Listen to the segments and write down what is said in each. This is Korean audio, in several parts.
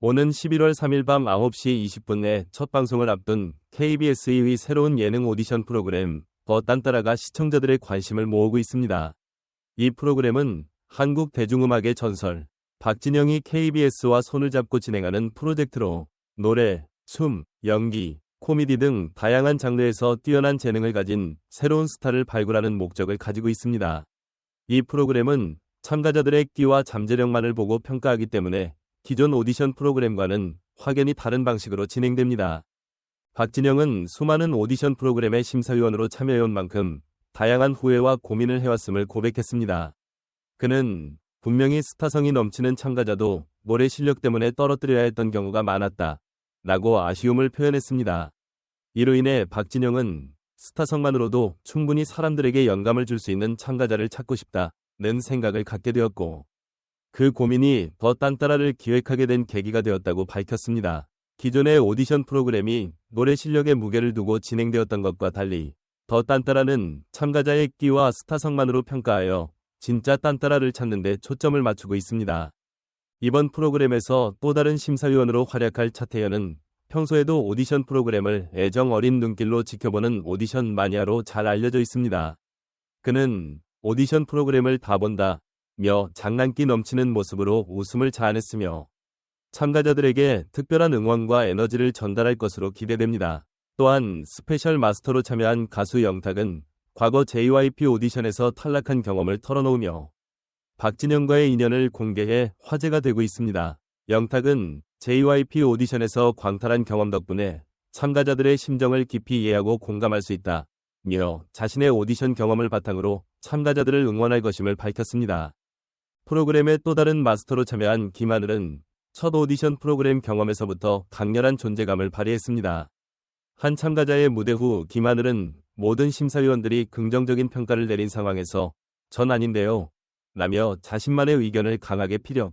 오는 11월 3일 밤 9시 20분에 첫 방송을 앞둔 KBS2의 새로운 예능 오디션 프로그램 더 딴따라가 시청자들의 관심을 모으고 있습니다. 이 프로그램은 한국 대중음악의 전설 박진영이 KBS와 손을 잡고 진행하는 프로젝트로 노래, 춤, 연기, 코미디 등 다양한 장르에서 뛰어난 재능을 가진 새로운 스타를 발굴하는 목적을 가지고 있습니다. 이 프로그램은 참가자들의 끼와 잠재력만을 보고 평가하기 때문에 기존 오디션 프로그램과는 확연히 다른 방식으로 진행됩니다. 박진영은 수많은 오디션 프로그램의 심사위원으로 참여해온 만큼 다양한 후회와 고민을 해왔음을 고백했습니다. 그는 분명히 스타성이 넘치는 참가자도 노래 실력 때문에 떨어뜨려야 했던 경우가 많았다. 라고 아쉬움을 표현했습니다. 이로 인해 박진영은 스타성만으로도 충분히 사람들에게 영감을 줄 수 있는 참가자를 찾고 싶다 는 생각을 갖게 되었고 그 고민이 더 딴따라를 기획하게 된 계기가 되었다고 밝혔습니다. 기존의 오디션 프로그램이 노래 실력에 무게를 두고 진행되었던 것과 달리 더 딴따라는 참가자의 끼와 스타성만으로 평가하여 진짜 딴따라를 찾는 데 초점을 맞추고 있습니다. 이번 프로그램에서 또 다른 심사위원으로 활약할 차태현은 평소에도 오디션 프로그램을 애정 어린 눈길로 지켜보는 오디션 마니아로 잘 알려져 있습니다. 그는 오디션 프로그램을 다 본다 며 장난기 넘치는 모습으로 웃음을 자아냈으며 참가자들에게 특별한 응원과 에너지를 전달할 것으로 기대됩니다. 또한 스페셜 마스터로 참여한 가수 영탁은 과거 JYP 오디션에서 탈락한 경험을 털어놓으며 박진영과의 인연을 공개해 화제가 되고 있습니다. 영탁은 JYP 오디션에서 광탈한 경험 덕분에 참가자들의 심정을 깊이 이해하고 공감할 수 있다. 며 자신의 오디션 경험을 바탕으로 참가자들을 응원할 것임을 밝혔습니다. 프로그램의 또 다른 마스터로 참여한 김하늘은 첫 오디션 프로그램 경험에서부터 강렬한 존재감을 발휘했습니다. 한 참가자의 무대 후 김하늘은 모든 심사위원들이 긍정적인 평가를 내린 상황에서 전 아닌데요. 라며 자신만의 의견을 강하게 피력.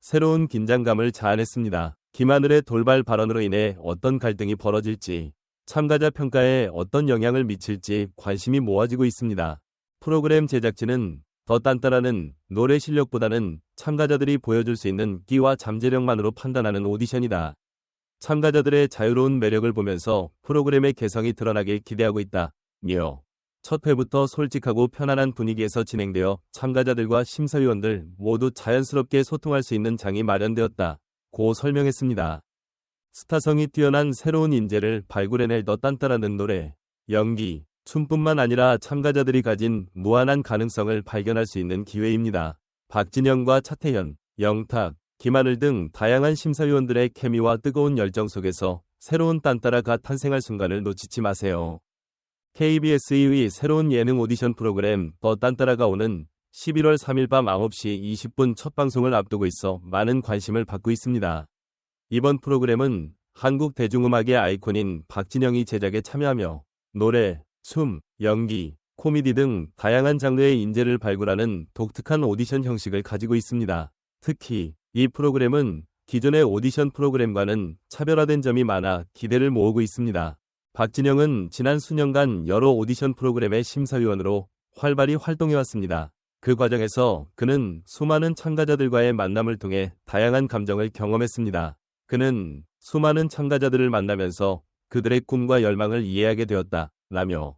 새로운 긴장감을 자아냈습니다. 김하늘의 돌발 발언으로 인해 어떤 갈등이 벌어질지, 참가자 평가에 어떤 영향을 미칠지 관심이 모아지고 있습니다. 프로그램 제작진은 더 딴따라는 노래 실력보다는 참가자들이 보여줄 수 있는 끼와 잠재력만으로 판단하는 오디션이다. 참가자들의 자유로운 매력을 보면서 프로그램의 개성이 드러나길 기대하고 있다. 며. 첫 회부터 솔직하고 편안한 분위기에서 진행되어 참가자들과 심사위원들 모두 자연스럽게 소통할 수 있는 장이 마련되었다. 고 설명했습니다. 스타성이 뛰어난 새로운 인재를 발굴해낼 더 딴따라는 노래, 연기, 춤뿐만 아니라 참가자들이 가진 무한한 가능성을 발견할 수 있는 기회입니다. 박진영과 차태현, 영탁, 김하늘 등 다양한 심사위원들의 케미와 뜨거운 열정 속에서 새로운 딴따라가 탄생할 순간을 놓치지 마세요. KBS2의 새로운 예능 오디션 프로그램 더 딴따라가 오는 11월 3일 밤 9시 20분 첫 방송을 앞두고 있어 많은 관심을 받고 있습니다. 이번 프로그램은 한국 대중음악의 아이콘인 박진영이 제작에 참여하며 노래, 춤, 연기, 코미디 등 다양한 장르의 인재를 발굴하는 독특한 오디션 형식을 가지고 있습니다. 특히 이 프로그램은 기존의 오디션 프로그램과는 차별화된 점이 많아 기대를 모으고 있습니다. 박진영은 지난 수년간 여러 오디션 프로그램의 심사위원으로 활발히 활동해왔습니다. 그 과정에서 그는 수많은 참가자들과의 만남을 통해 다양한 감정을 경험했습니다. 그는 수많은 참가자들을 만나면서 그들의 꿈과 열망을 이해하게 되었다. 라며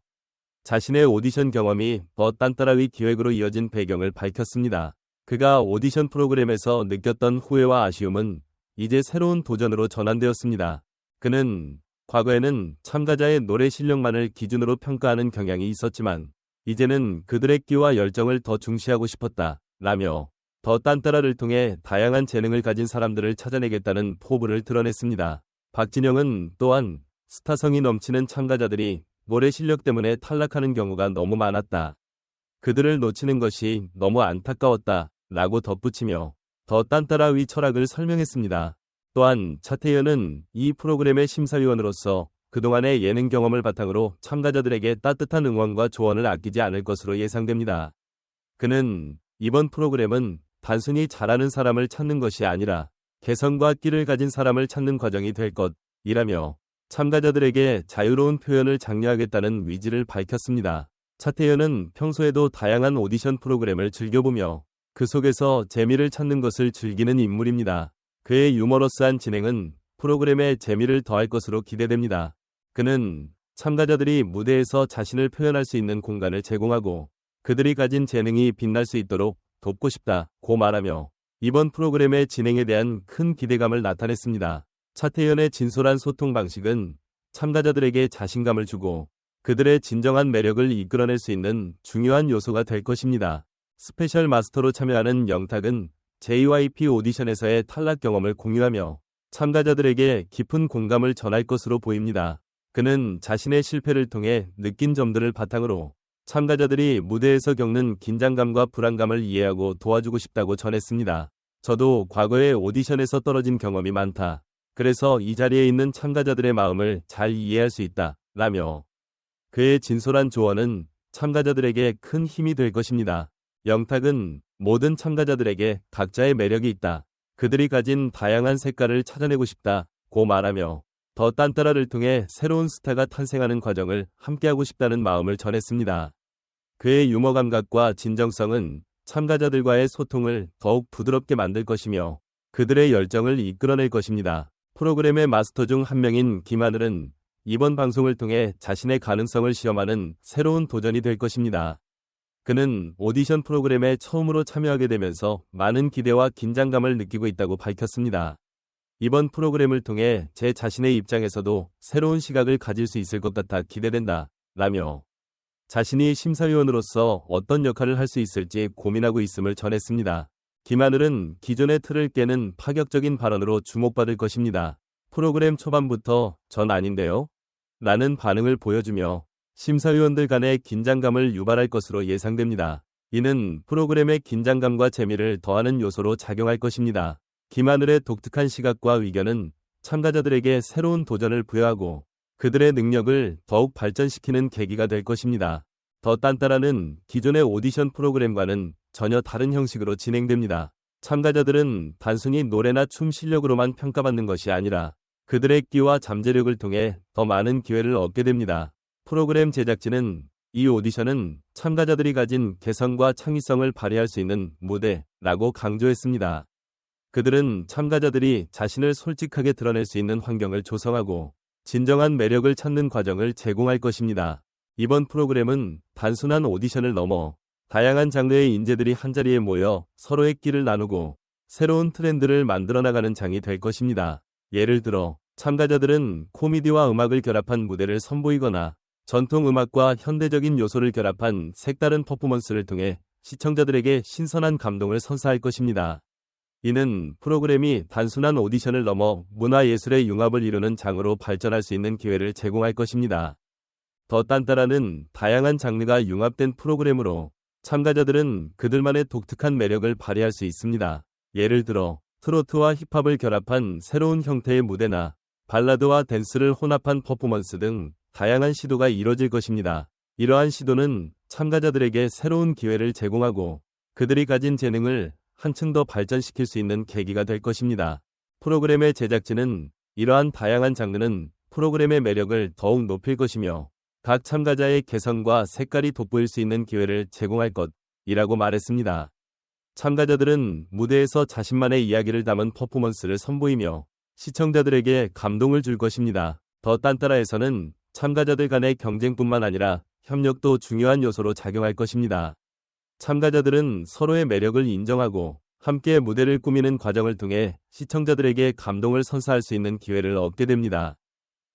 자신의 오디션 경험이 더 딴따라의 기획으로 이어진 배경을 밝혔습니다. 그가 오디션 프로그램에서 느꼈던 후회와 아쉬움은 이제 새로운 도전으로 전환되었습니다. 그는 과거에는 참가자의 노래 실력만을 기준으로 평가하는 경향이 있었지만 이제는 그들의 끼와 열정을 더 중시하고 싶었다. 라며 더 딴따라를 통해 다양한 재능을 가진 사람들을 찾아내겠다는 포부를 드러냈습니다. 박진영은 또한 스타성이 넘치는 참가자들이 노래 실력 때문에 탈락하는 경우가 너무 많았다. 그들을 놓치는 것이 너무 안타까웠다. 라고 덧붙이며 더 딴따라의 철학을 설명했습니다. 또한 차태현은 이 프로그램의 심사위원으로서 그동안의 예능 경험을 바탕으로 참가자들에게 따뜻한 응원과 조언을 아끼지 않을 것으로 예상됩니다. 그는 이번 프로그램은 단순히 잘하는 사람을 찾는 것이 아니라 개성과 끼를 가진 사람을 찾는 과정이 될 것이라며 참가자들에게 자유로운 표현을 장려하겠다는 위지를 밝혔습니다. 차태현은 평소에도 다양한 오디션 프로그램을 즐겨보며 그 속에서 재미를 찾는 것을 즐기는 인물입니다. 그의 유머러스한 진행은 프로그램의 재미를 더할 것으로 기대됩니다. 그는 참가자들이 무대에서 자신을 표현할 수 있는 공간을 제공하고 그들이 가진 재능이 빛날 수 있도록 돕고 싶다 고 말하며 이번 프로그램의 진행에 대한 큰 기대감을 나타냈습니다. 차태현의 진솔한 소통 방식은 참가자들에게 자신감을 주고 그들의 진정한 매력을 이끌어낼 수 있는 중요한 요소가 될 것입니다. 스페셜 마스터로 참여하는 영탁은 JYP 오디션에서의 탈락 경험을 공유하며 참가자들에게 깊은 공감을 전할 것으로 보입니다. 그는 자신의 실패를 통해 느낀 점들을 바탕으로 참가자들이 무대에서 겪는 긴장감과 불안감을 이해하고 도와주고 싶다고 전했습니다. 저도 과거에 오디션에서 떨어진 경험이 많다. 그래서 이 자리에 있는 참가자들의 마음을 잘 이해할 수 있다. 라며 그의 진솔한 조언은 참가자들에게 큰 힘이 될 것입니다. 영탁은 모든 참가자들에게 각자의 매력이 있다. 그들이 가진 다양한 색깔을 찾아내고 싶다. 고 말하며 더 딴따라를 통해 새로운 스타가 탄생하는 과정을 함께하고 싶다는 마음을 전했습니다. 그의 유머 감각과 진정성은 참가자들과의 소통을 더욱 부드럽게 만들 것이며 그들의 열정을 이끌어낼 것입니다. 프로그램의 마스터 중 한 명인 김하늘은 이번 방송을 통해 자신의 가능성을 시험하는 새로운 도전이 될 것입니다. 그는 오디션 프로그램에 처음으로 참여하게 되면서 많은 기대와 긴장감을 느끼고 있다고 밝혔습니다. 이번 프로그램을 통해 제 자신의 입장에서도 새로운 시각을 가질 수 있을 것 같아 기대된다. 라며 자신이 심사위원으로서 어떤 역할을 할 수 있을지 고민하고 있음을 전했습니다. 김하늘은 기존의 틀을 깨는 파격적인 발언으로 주목받을 것입니다. 프로그램 초반부터 전 아닌데요? 라는 반응을 보여주며 심사위원들 간의 긴장감을 유발할 것으로 예상됩니다. 이는 프로그램의 긴장감과 재미를 더하는 요소로 작용할 것입니다. 김하늘의 독특한 시각과 의견은 참가자들에게 새로운 도전을 부여하고 그들의 능력을 더욱 발전시키는 계기가 될 것입니다. 더 딴따라는 기존의 오디션 프로그램과는 전혀 다른 형식으로 진행됩니다. 참가자들은 단순히 노래나 춤 실력으로만 평가받는 것이 아니라 그들의 끼와 잠재력을 통해 더 많은 기회를 얻게 됩니다. 프로그램 제작진은 이 오디션은 참가자들이 가진 개성과 창의성을 발휘할 수 있는 무대라고 강조했습니다. 그들은 참가자들이 자신을 솔직하게 드러낼 수 있는 환경을 조성하고 진정한 매력을 찾는 과정을 제공할 것입니다. 이번 프로그램은 단순한 오디션을 넘어 다양한 장르의 인재들이 한자리에 모여 서로의 끼를 나누고 새로운 트렌드를 만들어 나가는 장이 될 것입니다. 예를 들어 참가자들은 코미디와 음악을 결합한 무대를 선보이거나 전통 음악과 현대적인 요소를 결합한 색다른 퍼포먼스를 통해 시청자들에게 신선한 감동을 선사할 것입니다. 이는 프로그램이 단순한 오디션을 넘어 문화예술의 융합을 이루는 장으로 발전할 수 있는 기회를 제공할 것입니다. 더 딴따라는 다양한 장르가 융합된 프로그램으로 참가자들은 그들만의 독특한 매력을 발휘할 수 있습니다. 예를 들어 트로트와 힙합을 결합한 새로운 형태의 무대나 발라드와 댄스를 혼합한 퍼포먼스 등 다양한 시도가 이뤄질 것입니다. 이러한 시도는 참가자들에게 새로운 기회를 제공하고 그들이 가진 재능을 한층 더 발전시킬 수 있는 계기가 될 것입니다. 프로그램의 제작진은 이러한 다양한 장르는 프로그램의 매력을 더욱 높일 것이며 각 참가자의 개성과 색깔이 돋보일 수 있는 기회를 제공할 것이라고 말했습니다. 참가자들은 무대에서 자신만의 이야기를 담은 퍼포먼스를 선보이며 시청자들에게 감동을 줄 것입니다. 더 딴따라에서는 참가자들 간의 경쟁뿐만 아니라 협력도 중요한 요소로 작용할 것입니다. 참가자들은 서로의 매력을 인정하고 함께 무대를 꾸미는 과정을 통해 시청자들에게 감동을 선사할 수 있는 기회를 얻게 됩니다.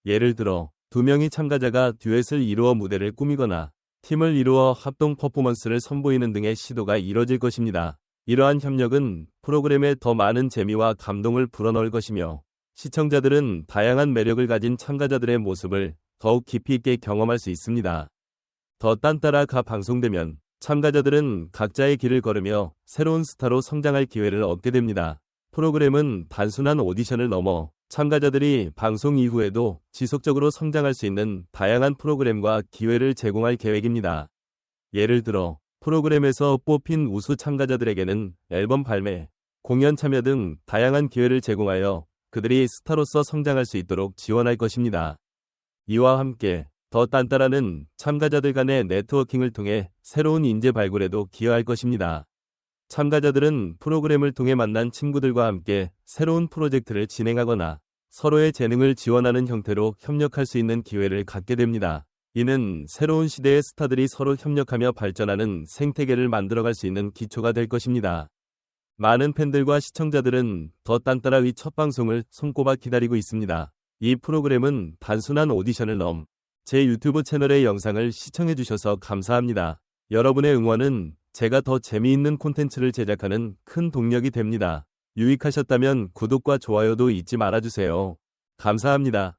예를 들어 두 명의 참가자가 듀엣을 이루어 무대를 꾸미거나 팀을 이루어 합동 퍼포먼스를 선보이는 등의 시도가 이뤄질 것입니다. 이러한 협력은 프로그램에 더 많은 재미와 감동을 불어넣을 것이며 시청자들은 다양한 매력을 가진 참가자들의 모습을 더욱 깊이 있게 경험할 수 있습니다. 더 딴따라가 방송되면 참가자들은 각자의 길을 걸으며 새로운 스타로 성장할 기회를 얻게 됩니다. 프로그램은 단순한 오디션을 넘어 참가자들이 방송 이후에도 지속적으로 성장할 수 있는 다양한 프로그램과 기회를 제공할 계획입니다. 예를 들어 프로그램에서 뽑힌 우수 참가자들에게는 앨범 발매, 공연 참여 등 다양한 기회를 제공하여 그들이 스타로서 성장할 수 있도록 지원할 것입니다. 이와 함께 더 딴따라는 참가자들 간의 네트워킹을 통해 새로운 인재 발굴에도 기여할 것입니다. 참가자들은 프로그램을 통해 만난 친구들과 함께 새로운 프로젝트를 진행하거나 서로의 재능을 지원하는 형태로 협력할 수 있는 기회를 갖게 됩니다. 이는 새로운 시대의 스타들이 서로 협력하며 발전하는 생태계를 만들어갈 수 있는 기초가 될 것입니다. 많은 팬들과 시청자들은 더 딴따라의 첫 방송을 손꼽아 기다리고 있습니다. 이 프로그램은 단순한 오디션을 넘 제 유튜브 채널의 영상을 시청해주셔서 감사합니다. 여러분의 응원은 제가 더 재미있는 콘텐츠를 제작하는 큰 동력이 됩니다. 유익하셨다면 구독과 좋아요도 잊지 말아주세요. 감사합니다.